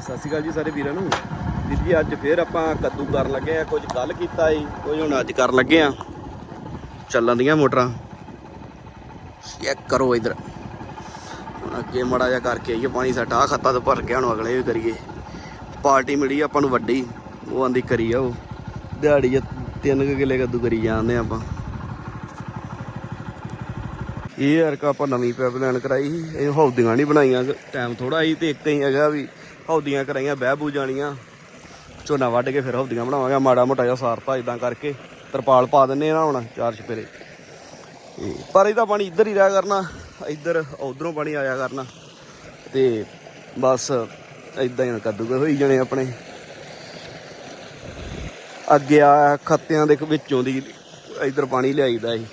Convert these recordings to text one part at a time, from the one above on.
ਸਤਿ ਸ਼੍ਰੀ ਅਕਾਲ ਜੀ ਸਾਰੇ ਵੀਰਾਂ ਨੂੰ। ਵੀਰ ਜੀ, ਅੱਜ ਫੇਰ ਆਪਾਂ ਕੱਦੂ ਕਰਨ ਲੱਗੇ ਆ ਕੁਝ ਕੱਲ ਕੀਤਾ ਏ ਕੁਝ ਹੁਣ ਅੱਜ ਕਰਨ ਲੱਗੇ ਆ ਚੱਲਣ ਦੀਆਂ ਮੋਟਰਾਂ। ਚੈੱਕ ਕਰੋ ਇਧਰ। ਹੁਣ ਅੱਗੇ ਮੜਾ ਜਾ ਕਰਕੇ ਆਈਏ, ਪਾਣੀ ਸਾਡਾ ਆ ਖੱਤਾ ਤੇ ਭਰ ਕੇ ਹੁਣ ਅਗਲੇ ਵੀ ਕਰੀਏ। ਪਾਰਟੀ ਮਿਲੀ ਆਪਾਂ ਨੂੰ ਵੱਡੀ। ਉਹ ਆਂਦੀ ਕਰੀ ਆ ਉਹ। ਦਿਹਾੜੀ ਤਿੰਨ ਕੁ ਕਿਲੇ ਕੱਦੂ ਕਰੀ ਜਾਂਦੇ ਆਪਾਂ। ਇਹ ਯਾਰ ਕਾ ਆਪਾਂ ਨਵੀਂ ਪਾਈਪਲਾਈਨ ਕਰਾਈ ਸੀ। ਇਹ ਹੌਦੀਆਂ ਨਹੀਂ ਬਣਾਈਆਂ, ਟਾਈਮ ਥੋੜਾ ਸੀ ਤੇ ਇੱਕ ਹੀ ਹੈਗਾ ਵੀ ਹੌਦੀਆਂ ਕਰਾਈਆਂ, ਬਹਿ ਬੂ ਜਾਣੀਆਂ। ਝੋਨਾ ਵੱਢ ਕੇ ਫਿਰ ਹੌਦੀਆਂ ਬਣਾਵਾਂਗੇ, ਮਾੜਾ ਮੋਟਾ ਜਿਹਾ ਸਾਰਤਾ ਇਦਾਂ ਕਰਕੇ। ਤਰਪਾਲ ਪਾ ਦਿੰਨੇ ਆ ਨਾ ਹੁਣ, ਚਾਰ ਛਪੇਰੇ ਪਰ ਇਹਦਾ ਪਾਣੀ ਇੱਧਰ ਹੀ ਰਿਹਾ ਕਰਨਾ, ਇੱਧਰ ਉਧਰੋਂ ਪਾਣੀ ਆਇਆ ਕਰਨਾ। ਤੇ ਬਸ ਇਦਾਂ ਹੀ ਕੱਦੂ ਕੇ ਹੋਈ ਜਾਣੇ ਆਪਣੇ। ਅੱਗੇ ਆ ਖੱਤਿਆਂ ਦੇ ਵਿੱਚੋਂ ਦੀ ਇੱਧਰ ਪਾਣੀ ਲਿਆਈਦਾ ਸੀ।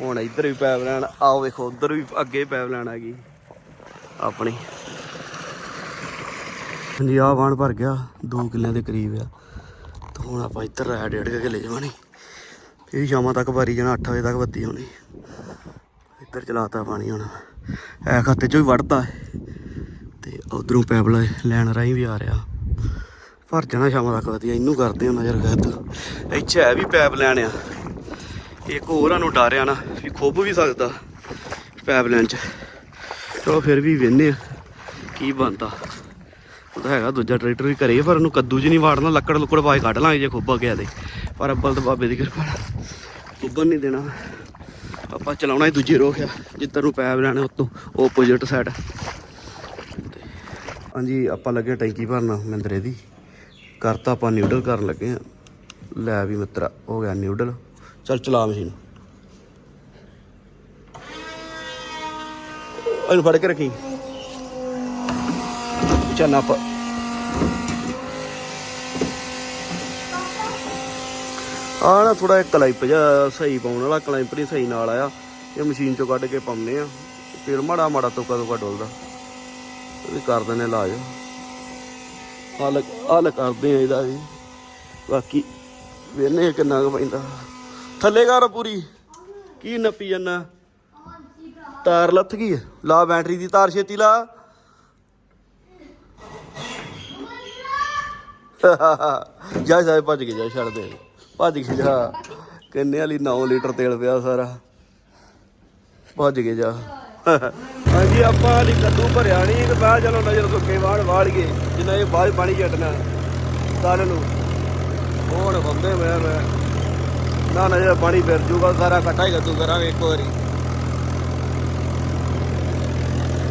ਹੁਣ ਇੱਧਰ ਵੀ ਪੈਪ ਲੈਣ ਆਓ ਵੇਖੋ, ਉਧਰ ਵੀ ਅੱਗੇ ਪੈਪ ਲੈਣ ਆ ਗਈ। ਆਪਣੀ। ਹਾਂਜੀ ਆਹ ਵਾਣ ਭਰ ਗਿਆ 2 ਕਿੱਲਿਆਂ ਦੇ ਕਰੀਬ ਆ। ਤੇ ਹੁਣ ਆਪਾਂ ਇੱਧਰ ਰਾਇਆ ਡੇਢ ਕੁ ਕਿੱਲੇ ਜਵਾਨੀ ਇਹ ਸ਼ਾਮਾਂ ਤੱਕ ਵਾਰੀ ਜਾਣਾ 8 ਵਜੇ ਤੱਕ ਬੱਤੀ ਹੋਣੀ। ਇੱਧਰ ਚਲਾਤਾ ਪਾਣੀ ਹੁਣ। ਐ ਖਾਤੇ ਚੋਂ ਵੀ ਵੜਦਾ ਤੇ ਉਧਰੋਂ ਪੈਪ ਲੈ- ਲੈਣ ਰਾਹੀਂ ਵੀ ਆ ਰਿਹਾ। ਭਰ ਜਾਣਾ ਸ਼ਾਮਾਂ ਤੱਕ ਵਧੀਆ ਇਹਨੂੰ ਕਰਦੇ ਹਾਂ ਨਜ਼ਰ ਗੈਦ ਇੱਥੇ ਹੈ ਵੀ ਪੈਪ ਲੈਣ ਆ। ਇੱਕ ਹੋਰਾਂ ਨੂੰ ਡਰਿਆ ਨਾ, ਵੀ ਖੁੱਬ ਵੀ ਸਕਦਾ ਪੈਪ ਲੈਣ ਚ। ਚਲੋ ਫਿਰ ਵੀ ਵੇਨੇ ਆ। ਕੀ ਬਣਦਾ? ਉਹ ਤਾਂ ਹੈਗਾ, ਦੂਜਾ ਟਰੈਕਟਰ ਵੀ ਘਰੇ ਪਰ ਉਹਨੂੰ ਕੱਦੂ 'ਚ ਨਹੀਂ ਵਾੜਨਾ, ਲੱਕੜ ਲੁੱਕੜ ਪਾਏ ਕੱਢ ਲਾਂਗੇ ਜੇ ਖੁੱਬਾ ਗਿਆ ਤੇ। ਪਰ ਅੱਬਲ ਤੇ ਬਾਬੇ ਦੀ ਕਿਰਪਾ ਨਾਲ ਖੁੱਬਣ ਨਹੀਂ ਦੇਣਾ। ਆਪਾਂ ਚਲਾਉਣਾ ਹੀ ਦੂਜੇ ਰੋਖ ਆ, ਜਿੱਧਰ ਨੂੰ ਪੈਪ ਲੈਣੇ ਉਤੋਂ ਆਪੋਜ਼ਿਟ ਸਾਈਡ ਹਾਂਜੀ, ਆਪਾਂ ਲੱਗੇ ਟੈਂਕੀ ਭਰਨਾ ਮਹਿੰਦਰੇ ਦੀ। ਕਰਤਾ ਆਪਾਂ ਨਿਊਡਲ ਕਰਨ ਲੱਗੇ ਆ ਲੈ ਵੀ ਮਿੱਤਰਾ, ਹੋ ਗਿਆ ਨਿਊਡਲ ਚੱਲ ਚਲਾ ਮਸ਼ੀਨ। ਇਹਨੂੰ ਫੜ ਕੇ ਰੱਖੀ। ਚੱਲ ਨਾ ਆ ਨਾ ਥੋੜਾ ਕਲਾਈਪ ਜਿਹਾ ਸਹੀ ਪਾਉਣ ਵਾਲਾ ਕਲਾਈਪ ਨਹੀਂ ਸਹੀ ਨਾਲ ਆਇਆ। ਇਹ ਮਸ਼ੀਨ ਚੋਂ ਕੱਢ ਕੇ ਪਾਉਂਦੇ ਆ। ਫਿਰ ਮਾੜਾ ਮਾੜਾ ਤੋਕਾ ਤੋਕਾ ਡੋਲਦਾ। ਵੀ ਕਰ ਦਿੰਦੇ ਇਲਾਜ। ਹੱਲ ਹੱਲ ਕਰਦੇ ਆ ਇਹਦਾ ਵੀ। ਬਾਕੀ ਵੇਨੇ ਕਿੰਨਾ ਕੁ ਪੈਂਦਾ। ਥੱਲੇ ਕਰ ਪੂਰੀ। ਕੀ ਨੱਪੀ ਜੰਨਾ ਤਾਰ ਲੱਥ ਗਈ। ਲਾ ਬੈਟਰੀ ਦੀ, ਤਾਰ ਛੇਤੀ ਲਾ। ਜਾ ਜਾ ਭੱਜ ਕੇ ਜਾ ਛੱਡ ਦੇ। ਭੱਜ ਕੇ ਜਾ। ਕਿੰਨੇ ਵਾਲੀ 9 ਲੀਟਰ ਤੇਲ ਪਿਆ ਸਾਰਾ। ਭੱਜ ਕੇ ਜਾ। ਹਾਂਜੀ, ਆਪਾਂ ਵਾਲੀ ਕੱਦੂ ਭਰਿਆ ਨਹੀਂ ਤੇ ਬਾਅਦ ਚਲੋ ਨਜ਼ਰ ਸੁੱਕੇ ਵਾੜ ਵਾੜ ਗਏ। ਜਿੰਨਾ ਇਹ ਬਾਅਦ ਪਾਣੀ ਛੱਡਣਾ ਕੱਲ ਨੂੰ। ਹੁਣ ਬੰਦੇ ਮੈਂ ਮੈਂ। ਨਾ ਨਜ਼ਰ ਪਾਣੀ ਫਿਰ ਜੂਗਾ, ਸਾਰਾ ਇਕੱਠਾ ਹੀ ਕੱਦੂ ਕਰਾਂਗੇ ਇੱਕ ਵਾਰੀ।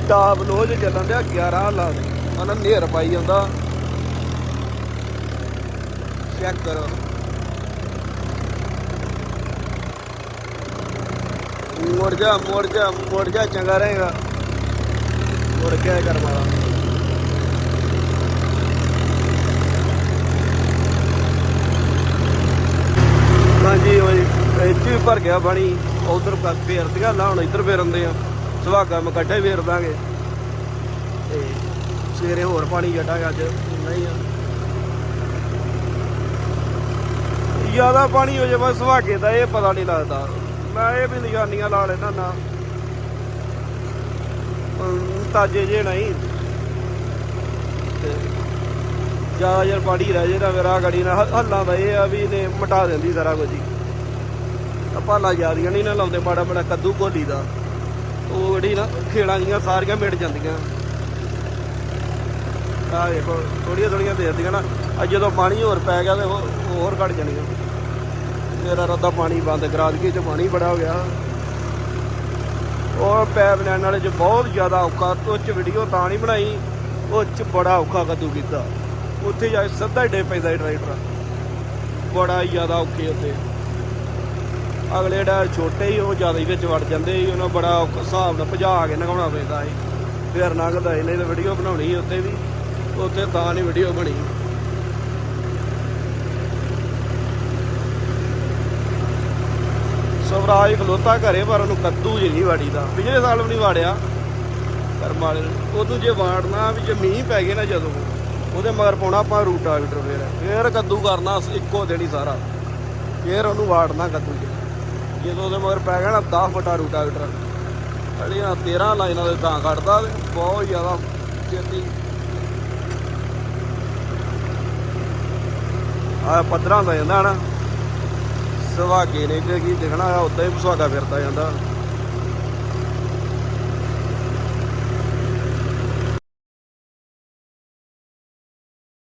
ਟਾਪ ਲੋਜ ਚੱਲਣ ਦਿਆ 11 ਲਾ ਦੇ ਉਹਨਾਂ ਨੇਰ ਪਾਈ ਜਾਂਦਾ। ਚੈੱਕ ਕਰੋ। ਮੁੜ ਜਾ ਮੁੜ ਜਾ ਮੁੜ ਜਾ, ਚੰਗਾ ਰਹੇਗਾ। ਮੁੜ ਕੇ ਕਰ ਹਾਂਜੀ ਉਹ ਇੱਥੇ ਵੀ ਭਰ ਗਿਆ ਪਾਣੀ ਉਧਰ ਫੇਰਦੀਆਂ, ਲਾ ਹੁਣ ਇੱਧਰ ਫੇਰਨਦੇ ਆ। ਸੁਹਾਗਾ ਮੈਂ ਇਕੱਠੇ ਫੇਰ ਦਾਂਗੇ। ਤੇ ਸਵੇਰੇ ਹੋਰ ਪਾਣੀ ਜੱਟਾਂਗੇ ਅੱਜ, ਨਹੀਂ ਆ। ਜ਼ਿਆਦਾ ਪਾਣੀ ਹੋ ਜਾਵੇ ਸੁਹਾਗੇ ਦਾ, ਇਹ ਪਤਾ ਨਹੀਂ ਲੱਗਦਾ। ਮੈਂ ਇਹ ਵੀ ਨਿਸ਼ਾਨੀਆਂ ਲਾ ਲੈਣਾ ਨਾ ਤਾਜੇ ਜੇ ਨਹੀਂ। ਤੇ ਜ਼ਿਆਦਾ ਯਾਰ ਪਾਣੀ ਰਹਿ ਜੇ ਨਾ ਮੇਰਾ ਗੜੀ ਨਾਲ ਹੱਲਾਂ ਦਾ ਇਹ ਆ ਵੀ ਇਹਨੇ ਮਟਾ ਦਿੰਦੀ ਸਾਰਾ ਕੁਝ ਹੀ। ਆਪਾਂ ਲਾ ਯਾਰੀਆਂ ਨਹੀਂ ਨਾ ਲਾਉਂਦੇ ਮਾੜਾ ਮਾੜਾ ਕੱਦੂ ਘੋਲੀ ਦਾ। ਉਹ ਜਿਹੜੀ ਨਾ ਖੇੜਾਂ ਜੀਆਂ ਸਾਰੀਆਂ ਮਿਟ ਜਾਂਦੀਆਂ। ਆ ਦੇਖੋ ਥੋੜੀਆਂ ਥੋੜੀਆਂ ਦੇਰਦੀਆਂ ਨਾ। ਅੱਜ ਜਦੋਂ ਪਾਣੀ ਹੋਰ ਪੈ ਗਿਆ ਤੇ ਉਹ ਹੋਰ ਘਟ ਜਾਣੀਆਂ ਮੇਰਾ ਰੱਦਾ ਪਾਣੀ ਬੰਦ ਕਰਾ ਦਈਏ ਚ ਪਾਣੀ ਬੜਾ ਹੋ ਗਿਆ। ਉਹ ਪੈਪ ਲੈਣ ਵਾਲੇ ਚ ਬਹੁਤ ਜ਼ਿਆਦਾ ਔਖਾ। ਉਹ ਚ ਵੀਡੀਓ ਤਾਂ ਨਹੀਂ ਬਣਾਈ, ਉਹ ਚ ਬੜਾ ਔਖਾ ਕੱਦੂ ਕੀਤਾ। ਉੱਥੇ ਜਾ ਕੇ ਸਿੱਧਾ ਹੀ ਡੇ ਪੈਂਦਾ ਸੀ ਟਰੈਕਟਰ ਬੜਾ ਹੀ ਜ਼ਿਆਦਾ ਔਖੇ ਉੱਥੇ। ਅਗਲੇ ਡਾਇਰ ਛੋਟੇ ਹੀ, ਉਹ ਜ਼ਿਆਦਾ ਹੀ ਵਿੱਚ ਵੜ ਜਾਂਦੇ ਸੀ। ਉਹਨਾਂ ਬੜਾ ਔਖਾ ਹਿਸਾਬ ਨਾਲ ਭਜਾ ਕੇ ਲੰਘਾਉਣਾ ਪੈਂਦਾ ਸੀ। ਫਿਰ ਲੰਘਦਾ ਸੀ, ਨਹੀਂ ਤਾਂ ਵੀਡੀਓ ਬਣਾਉਣੀ ਸੀ ਉੱਥੇ ਵੀ। ਉੱਥੇ ਤਾਂ ਨਹੀਂ ਵੀਡੀਓ ਬਣੀ। ਸਵਰਾਜ ਖਲੋਤਾ ਘਰੇ, ਪਰ ਉਹਨੂੰ ਕੱਦੂ ਜੀ ਨਹੀਂ ਵਾੜੀ ਦਾ ਪਿਛਲੇ ਸਾਲ ਵੀ ਨਹੀਂ ਵਾੜਿਆ। ਕਰਮ ਵਾਲੇ ਨੂੰ। ਉਦੋਂ ਜੇ ਵਾੜਨਾ ਵੀ, ਜੇ ਮੀਂਹ ਪੈ ਗਏ ਨਾ ਜਦੋਂ, ਉਹਦੇ ਮਗਰ ਪਾਉਣਾ ਆਪਾਂ ਰੂਟ ਡਾਕਟਰ ਫੇਰ। ਫੇਰ ਕੱਦੂ ਕਰਨਾ ਇੱਕੋ ਦਿਨ ਸਾਰਾ। ਫੇਰ ਉਹਨੂੰ ਵਾੜਨਾ ਕੱਦੂ ਚ ਜਦੋਂ ਉਹਦੇ ਮਗਰ ਪੈ ਗਿਆ ਨਾ 10 ਫਟਾ ਰੂਟਾਵੀਟਰ ਜਿਹੜੀਆਂ 13 ਲਾਈਨਾਂ ਦੇ ਤਾਂ ਕੱਢਦਾ ਬਹੁਤ ਜ਼ਿਆਦਾ ਛੇਤੀ ਆ ਪੱਧਰਾਂ ਹੁੰਦਾ ਜਾਂਦਾ ਹਨਾ। ਸੁਹਾਗੇ ਨੇ ਤੇ ਕੀ ਦਿਖਣਾ ਆ ਉਦਾਂ ਹੀ ਸੁਹਾਗਾ ਫਿਰਦਾ ਜਾਂਦਾ।